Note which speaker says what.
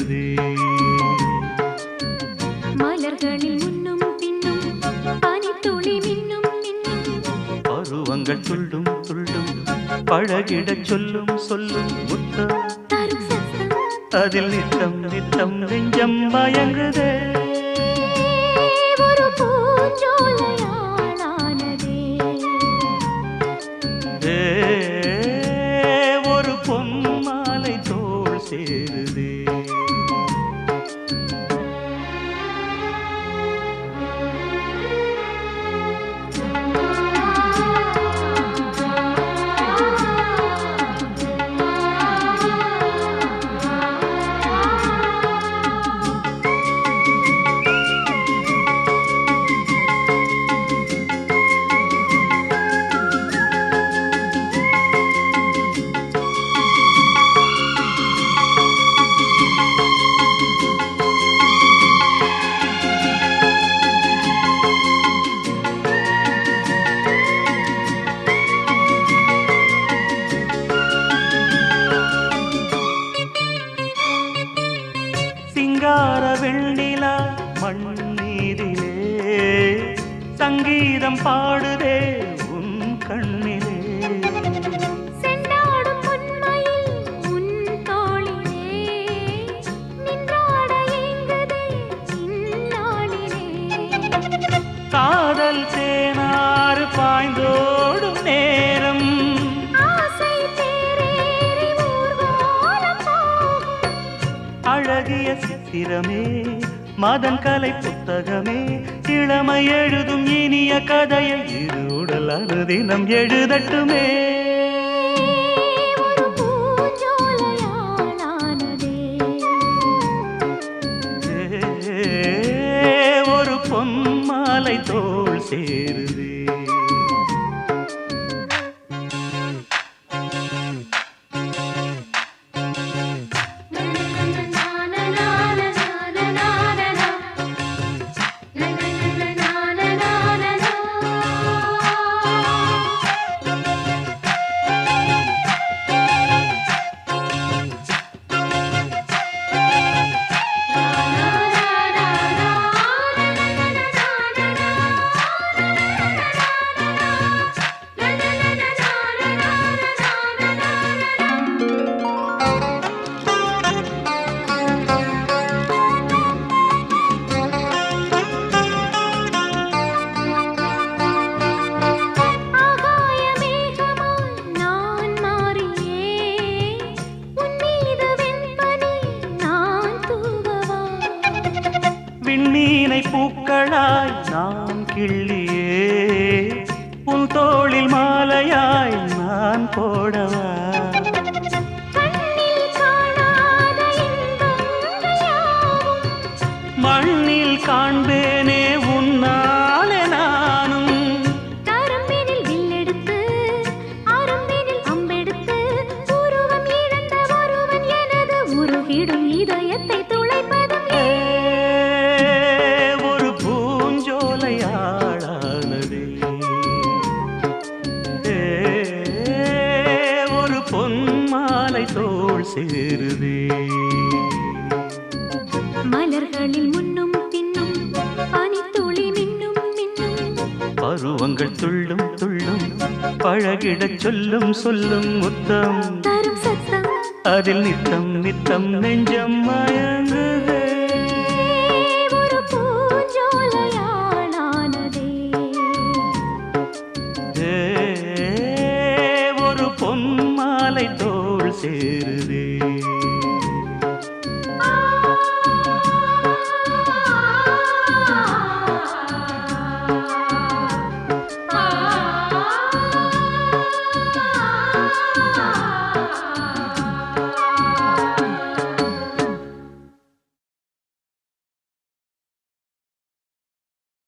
Speaker 1: வருதே மலர்களில் முன்னும் பின்னும் பனித்துளி மின்னும் பருவங்கள் துள்ளும் துள்ளும் பழகிடச் சொல்லும் சொல்லும் முத்தம். அதில் நித்தம் நித்தம் நெஞ்சம் மயங்குதே. மீதிலே சங்கீதம் பாடுதே உன் கண்ணிலே. காதல் தேனாறு பாய்ந்தோடும் நேரம். அழகிய சித்திரமே மதன் கலை புத்தகமே. இளமை எழுதும் இனிய கதையை இரு உடல் அனுதினம் எழுதட்டுமே.
Speaker 2: ஒரு பூஞ்சோலையாளானதே
Speaker 1: ஏ, ஒரு விண்மீனை பூக்களாய் நாம் கிள்ளியே. உன் தோளில் மாலையாய் நான் போடவா. மண்ணில் காண்பேனே
Speaker 2: மலர்களில் முன்னும் பின்னும் பனித்துளி மின்னும் மின்னும்.
Speaker 1: பருவங்கள் துள்ளும் துள்ளும் பழகிடச் சொல்லும் சொல்லும் முத்தம்.
Speaker 2: தரும் சத்தம்.
Speaker 1: அதில் நித்தம் நித்தம் நெஞ்சம் மய